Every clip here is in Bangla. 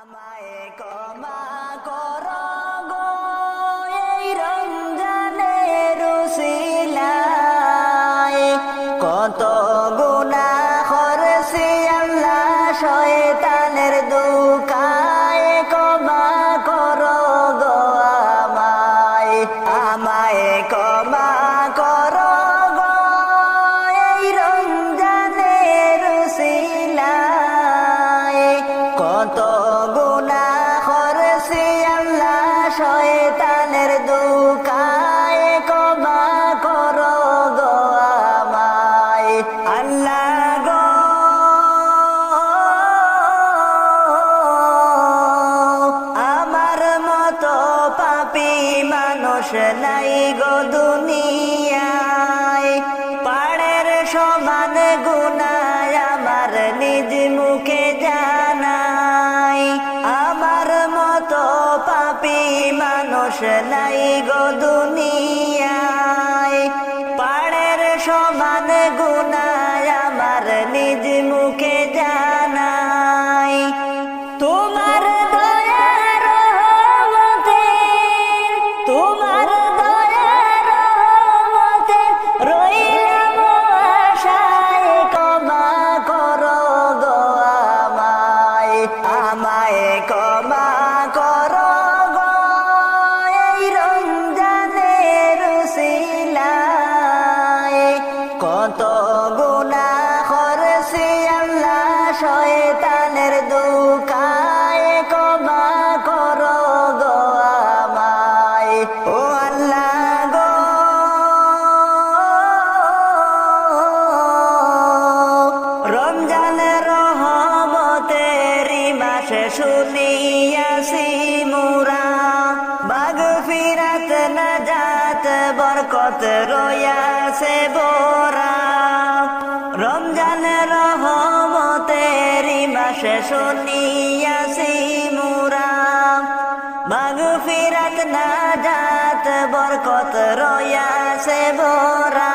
আমায় কর আল্লাহ গো আমার মতো পাপি মানুষ নাই গো দুনিয়া। আমায় কমা রহমত রয়াছে বোরা রমজান রহমতের মাসে শুনিয়াছি মুরা মাগু ফিরাত না যাত বরকত রয়াছে বোরা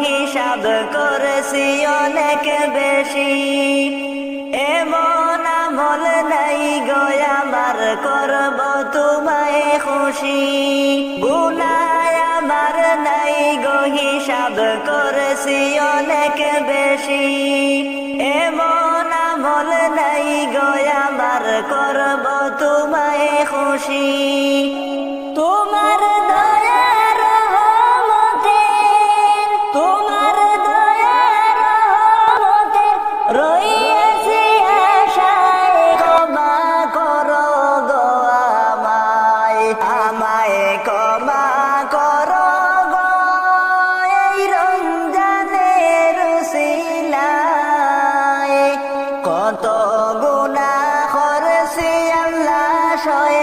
হিসাব করেছি অনেক বেশি। এমন আমল নাই গয়া করব তোমায় খুশি। গুনায় আমার নাই গো, হিসাব করেছি অনেক বেশি। এমন আমল নাই গয়া করব তোমায় খুশি। তোমার 少一